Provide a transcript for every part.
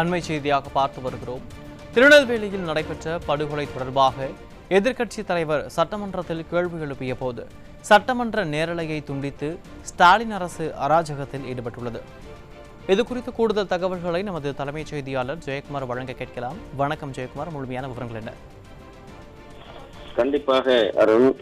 அண்மை செய்தியாக பார்த்து வருகிறோம். திருநெல்வேலியில் நடைபெற்ற படுகொலை தொடர்பாக எதிர்க்கட்சி தலைவர் சட்டமன்றத்தில் கேள்வி எழுப்பிய போது சட்டமன்ற நேரலையை துண்டித்து ஸ்டாலின் அரசு அராஜகத்தில் ஈடுபட்டுள்ளது. இது குறித்து கூடுதல் தகவல்களை நமது தலைமைச் செய்தியாளர் ஜெயக்குமார் வழங்க கேட்கலாம். வணக்கம் ஜெயக்குமார் முழுமையான விவரங்கள் என்ன? கண்டிப்பாக அருண்.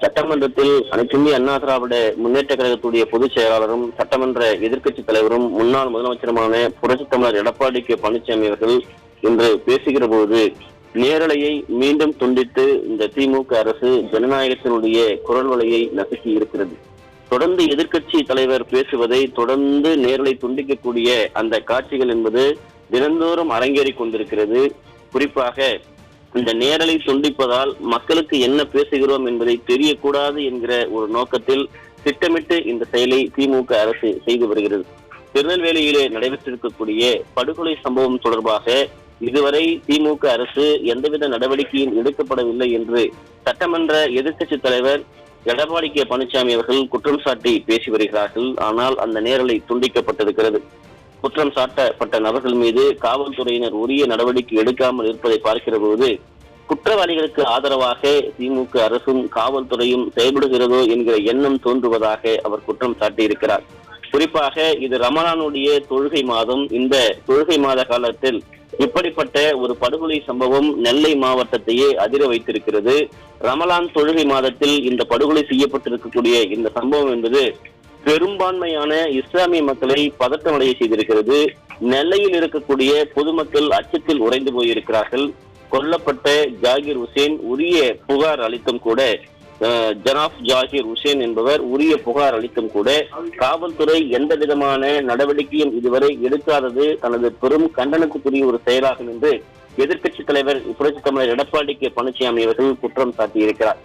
சட்டமன்றத்தில் அனைத்துமே அண்ணா திராவிட முன்னேற்ற கழகத்துடைய பொதுச் செயலாளரும் சட்டமன்ற எதிர்க்கட்சி தலைவரும் முன்னாள் முதலமைச்சருமான புரட்சித் தமிழர் எடப்பாடி கே. பழனிசாமி அவர்கள் இன்று பேசுகிற போது நேரலையை மீண்டும் துண்டித்து இந்த திமுக அரசு ஜனநாயகத்தினுடைய குரல் வலையை நசுக்கி இருக்கிறது. தொடர்ந்து எதிர்க்கட்சி தலைவர் பேசுவதை தொடர்ந்து நேரலை துண்டிக்கக்கூடிய அந்த காட்சிகள் என்பது தினந்தோறும் அரங்கேறி கொண்டிருக்கிறது. குறிப்பாக இந்த நேரலை துண்டிப்பதால் மக்களுக்கு என்ன பேசுகிறோம் என்பதை தெரியக்கூடாது என்கிற ஒரு நோக்கத்தில் திட்டமிட்டு இந்த செயலை திமுக அரசு செய்து வருகிறது. திருநெல்வேலியிலே நடைபெற்றிருக்கக்கூடிய படுகொலை சம்பவம் தொடர்பாக இதுவரை திமுக அரசு எந்தவித நடவடிக்கையும் எடுக்கப்படவில்லை என்று சட்டமன்ற எதிர்க்கட்சி தலைவர் எடப்பாடி கே பழனிசாமி அவர்கள் குற்றம் சாட்டி பேசி வருகிறார்கள். ஆனால் அந்த நேரலை துண்டிக்கப்பட்டிருக்கிறது. குற்றம் சாட்டப்பட்ட நபர்கள் மீது காவல்துறையினர் உரிய நடவடிக்கை எடுக்காமல் இருப்பதை பார்க்கிற போது குற்றவாளிகளுக்கு ஆதரவாக திமுக அரசும் காவல்துறையும் செயல்படுகிறதோ என்கிற எண்ணம் தோன்றுவதாக அவர் குற்றம் சாட்டியிருக்கிறார். குறிப்பாக இது ரமணானுடைய தொழுகை மாதம். இந்த தொழுகை மாத காலத்தில் இப்படிப்பட்ட ஒரு படுகொலை சம்பவம் நெல்லை மாவட்டத்தையே அதிர வைத்திருக்கிறது. ரமலான் தொழுகை மாதத்தில் இந்த படுகொலை செய்யப்பட்டிருக்கக்கூடிய இந்த சம்பவம் என்பது பெரும்பான்மையான இஸ்லாமிய மக்களை பதட்டமடைய செய்திருக்கிறது. நெல்லையில் இருக்கக்கூடிய பொதுமக்கள் அச்சத்தில் உறைந்து போயிருக்கிறார்கள். கொல்லப்பட்ட ஜாகிர் ஹுசேன் உரிய புகார் அளித்தும் கூட ஜனாப் ஜாகிர் ஹுசேன் என்பவர் உரிய புகார் அளித்தும் கூட காவல்துறை எந்த விதமான நடவடிக்கையும் இதுவரை எடுக்காதது தனது பெரும் கண்டனத்துக்குரிய ஒரு செயலாகும் என்று எதிர்க்கட்சி தலைவர் புரட்சித் தமிழர் எடப்பாடி கே. பழனிசாமி அவர்கள் குற்றம் சாட்டியிருக்கிறார்.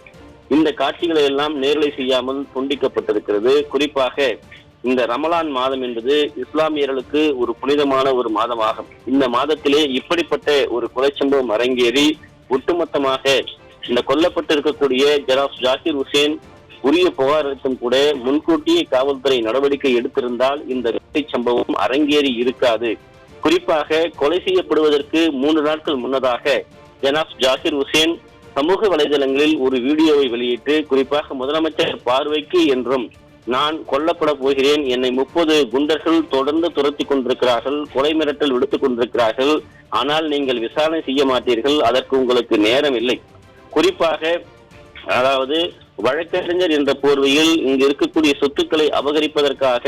இந்த காட்சிகளை எல்லாம் நேரலை செய்யாமல் துண்டிக்கப்பட்டிருக்கிறது. குறிப்பாக இந்த ரமலான் மாதம் என்பது இஸ்லாமியர்களுக்கு ஒரு புனிதமான ஒரு மாதமாகும். இந்த மாதத்திலே இப்படிப்பட்ட ஒரு கொலை சம்பவம் அரங்கேறி ஒட்டுமொத்தமாக இந்த கொல்லப்பட்டிருக்கக்கூடிய ஜெராஃப் ஜாகிர் ஹுசேன் உரிய புகார் கூட முன்கூட்டியே காவல்துறை நடவடிக்கை எடுத்திருந்தால் இந்த கொலை சம்பவம் அரங்கேறி இருக்காது. குறிப்பாக கொலை செய்யப்படுவதற்கு மூன்று நாட்கள் முன்னதாக ஜனாப் ஜாகிர் ஹுசேன் சமூக வலைதளங்களில் ஒரு வீடியோவை வெளியிட்டு குறிப்பாக முதலமைச்சர் பார்வைக்கு என்றும் நான் கொல்லப்பட போகிறேன். என்னை முப்பது குண்டர்கள் தொடர்ந்து துரத்தி கொண்டிருக்கிறார்கள் கொலை மிரட்டல் விடுத்துக் கொண்டிருக்கிறார்கள். ஆனால் நீங்கள் விசாரணை செய்ய மாட்டீர்கள். அதற்கு உங்களுக்கு நேரம் இல்லை. குறிப்பாக அதாவது வழக்கறிஞர் என்ற போர்வையில் இங்கு இருக்கக்கூடிய சொத்துக்களை அபகரிப்பதற்காக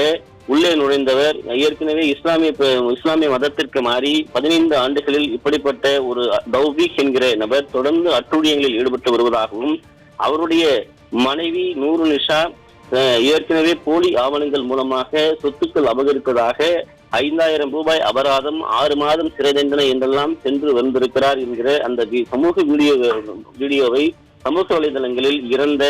உள்ளே நுழைந்தவர் ஏற்கனவே இஸ்லாமிய இஸ்லாமிய மதத்திற்கு மாறி பதினைந்து ஆண்டுகளில் இப்படிப்பட்ட ஒரு தௌபிக் என்கிற நபர் தொடர்ந்து அட்டூழியங்களில் ஈடுபட்டு வருவதாகவும் அவருடைய மனைவி நூறு நிஷா ஏற்கனவே போலி ஆவணங்கள் மூலமாக சொத்துக்கள் அபகரிப்பதாக ஐந்தாயிரம் ரூபாய் அபராதம் ஆறு மாதம் சிறை தண்டனை என்றெல்லாம் சென்று வந்திருக்கிறார் என்கிற அந்த சமூக வீடியோ வீடியோவை சமூக வலைதளங்களில் இறந்த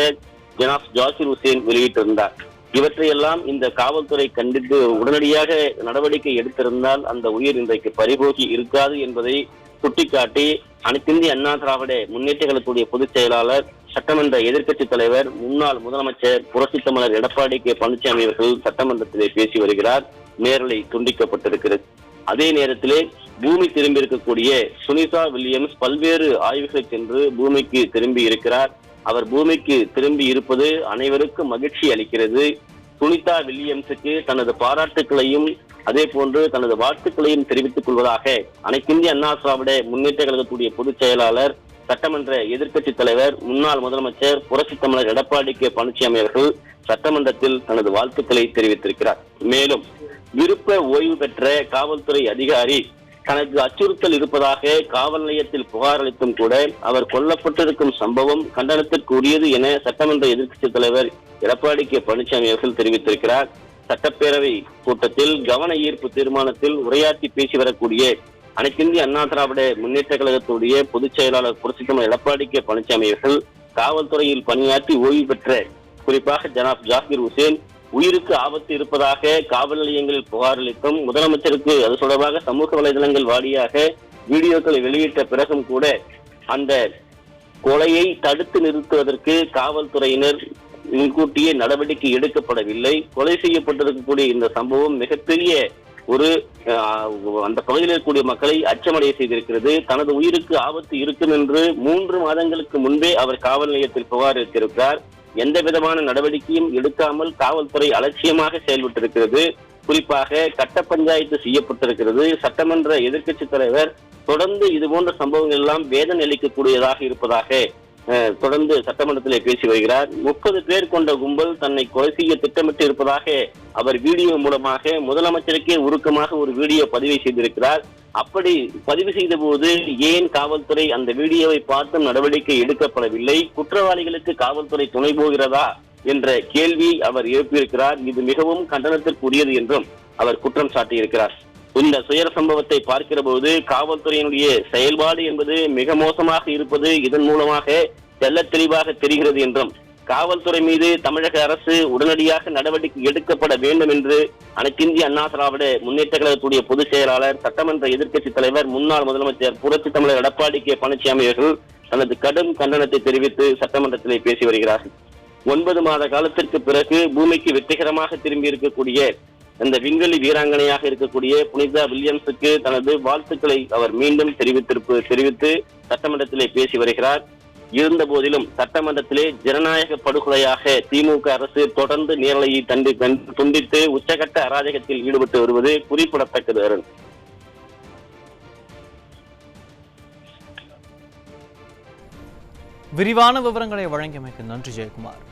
ஜனாப் ஜாசிர் ஹுசேன் வெளியிட்டிருந்தார். இவற்றையெல்லாம் இந்த காவல்துறை கண்டித்து உடனடியாக நடவடிக்கை எடுத்திருந்தால் அந்த உயிர் இன்றைக்கு பறிபோகி இருக்காது என்பதை சுட்டிக்காட்டி அனைத்திந்திய அண்ணா திராவிட முன்னேற்ற கழகத்துடைய பொதுச் செயலாளர் சட்டமன்ற எதிர்க்கட்சி தலைவர் முன்னாள் முதலமைச்சர் புரட்சி தமிழர் எடப்பாடி கே. பழனிசாமி அவர்கள் சட்டமன்றத்திலே பேசி வருகிறார். நேரலை துண்டிக்கப்பட்டிருக்கிறது. அதே நேரத்திலே பூமி திரும்பி இருக்கக்கூடிய சுனிதா வில்லியம்ஸ் பல்வேறு ஆய்வுகளை சென்று பூமிக்கு திரும்பி இருக்கிறார். அவர் பூமிக்கு திரும்பி இருப்பது அனைவருக்கும் மகிழ்ச்சி அளிக்கிறது. சுனிதா வில்லியம்ஸுக்கு தனது பாராட்டுக்களையும் அதே போன்று தனது வாழ்த்துக்களையும் தெரிவித்துக் கொள்வதாக அனைத்திந்திய அண்ணா திராவிட முன்னேற்ற கழகத்துடைய பொதுச் செயலாளர் சட்டமன்ற எதிர்க்கட்சி தலைவர் முன்னாள் முதலமைச்சர் புரட்சி தமிழர் எடப்பாடி கே. பழனிசாமி அவர்கள் சட்டமன்றத்தில் தனது வாழ்த்துக்களை தெரிவித்திருக்கிறார். மேலும் விருப்ப ஓய்வு பெற்ற காவல்துறை அதிகாரி தனக்கு அச்சுறுத்தல் இருப்பதாக காவல் நிலையத்தில் புகார் அளித்தும் கூட அவர் கொல்லப்பட்டிருக்கும் சம்பவம் கண்டனத்திற்கு உரியது என சட்டமன்ற எதிர்க்கட்சி தலைவர் எடப்பாடி கே பழனிசாமி அவர்கள் தெரிவித்திருக்கிறார். சட்டப்பேரவை கூட்டத்தில் கவன ஈர்ப்பு தீர்மானத்தில் உரையாற்றி பேசி வரக்கூடிய அனைத்திந்திய அண்ணா திராவிட முன்னேற்ற கழகத்துடைய பொதுச் செயலாளர் புரட்சித்தமர் எடப்பாடி கே பழனிசாமி அவர்கள் காவல்துறையில் பணியாற்றி ஓய்வு பெற்ற குறிப்பாக ஜனாப் ஜாகிர் ஹுசேன் உயிருக்கு ஆபத்து இருப்பதாக காவல் நிலையங்களில் புகார் அளித்தும் முதலமைச்சருக்கு அது தொடர்பாக சமூக வலைதளங்கள் வாரியாக வீடியோக்களை வெளியிட்ட பிறகும் கூட அந்த கொலையை தடுத்து நிறுத்துவதற்கு காவல்துறையினர் முன்கூட்டியே நடவடிக்கை எடுக்கப்படவில்லை. கொலை செய்யப்பட்டிருக்கக்கூடிய இந்த சம்பவம் மிகப்பெரிய ஒரு அந்த பகுதியில் இருக்கக்கூடிய மக்களை அச்சமடைய செய்திருக்கிறது. தனது உயிருக்கு ஆபத்து இருக்கும் என்று மூன்று மாதங்களுக்கு முன்பே அவர் காவல் நிலையத்தில் புகார் அளித்திருக்கிறார். எந்த விதமான நடவடிக்கையும் எடுக்காமல் காவல்துறை அலட்சியமாக செயல்பட்டிருக்கிறது. குறிப்பாக கட்ட பஞ்சாயத்து செய்யப்பட்டிருக்கிறது. சட்டமன்ற எதிர்க்கட்சி தலைவர் தொடர்ந்து இது போன்ற சம்பவங்கள் எல்லாம் வேதனை அளிக்கக்கூடியதாக இருப்பதாக தொடர்ந்து சட்டமன்றத்திலே பேசி வருகிறார். முப்பது பேர் கொண்ட கும்பல் தன்னை கொலை செய்ய திட்டமிட்டு இருப்பதாக அவர் வீடியோ மூலமாக முதலமைச்சருக்கே உருக்கமாக ஒரு வீடியோ பதிவு செய்திருக்கிறார். அப்படி பதிவு செய்த போது ஏன் காவல்துறை அந்த வீடியோவை பார்த்தும் நடவடிக்கை எடுக்கப்படவில்லை? குற்றவாளிகளுக்கு காவல்துறை துணை போகிறதா? என்ற கேள்வி அவர் எழுப்பியிருக்கிறார். இது மிகவும் கண்டனத்திற்குரியது என்றும் அவர் குற்றம் சாட்டியிருக்கிறார். இந்த சுயர சம்பவத்தை பார்க்கிற போது காவல்துறையினுடைய செயல்பாடு என்பது மிக மோசமாக இருப்பது இதன் மூலமாக தெள்ளத் தெளிவாக தெரிகிறது என்றும் காவல்துறை மீது தமிழக அரசு உடனடியாக நடவடிக்கை எடுக்கப்பட வேண்டும் என்று அனைத்திந்திய அண்ணா திராவிட முன்னேற்ற கழகத்துடைய பொதுச் செயலாளர் சட்டமன்ற எதிர்க்கட்சி தலைவர் முன்னாள் முதலமைச்சர் புரட்சி தமிழர் எடப்பாடி கே. பழனிசாமி அவர்கள் தனது கடும் கண்டனத்தை தெரிவித்து சட்டமன்றத்திலே பேசி வருகிறார் ஒன்பது மாத காலத்திற்கு பிறகு பூமிக்கு வெற்றிகரமாக திரும்பி இருக்கக்கூடிய அந்த விண்வெளி வீராங்கனையாக இருக்கக்கூடிய புனிதா வில்லியம்ஸுக்கு தனது வாழ்த்துக்களை அவர் மீண்டும் தெரிவித்திருப்பு தெரிவித்து சட்டமன்றத்திலே பேசி வருகிறார். இருந்த போதிலும் சட்டமன்றத்திலே ஜனநாயக படுகொலையாக திமுக அரசு தொடர்ந்து நேரலையை தண்டி துண்டித்து உச்சகட்ட அராஜகத்தில் ஈடுபட்டு வருவது குறிப்பிடத்தக்கது அருண். விரிவான விவரங்களை வழங்கியமைக்கு நன்றி ஜெயக்குமார்.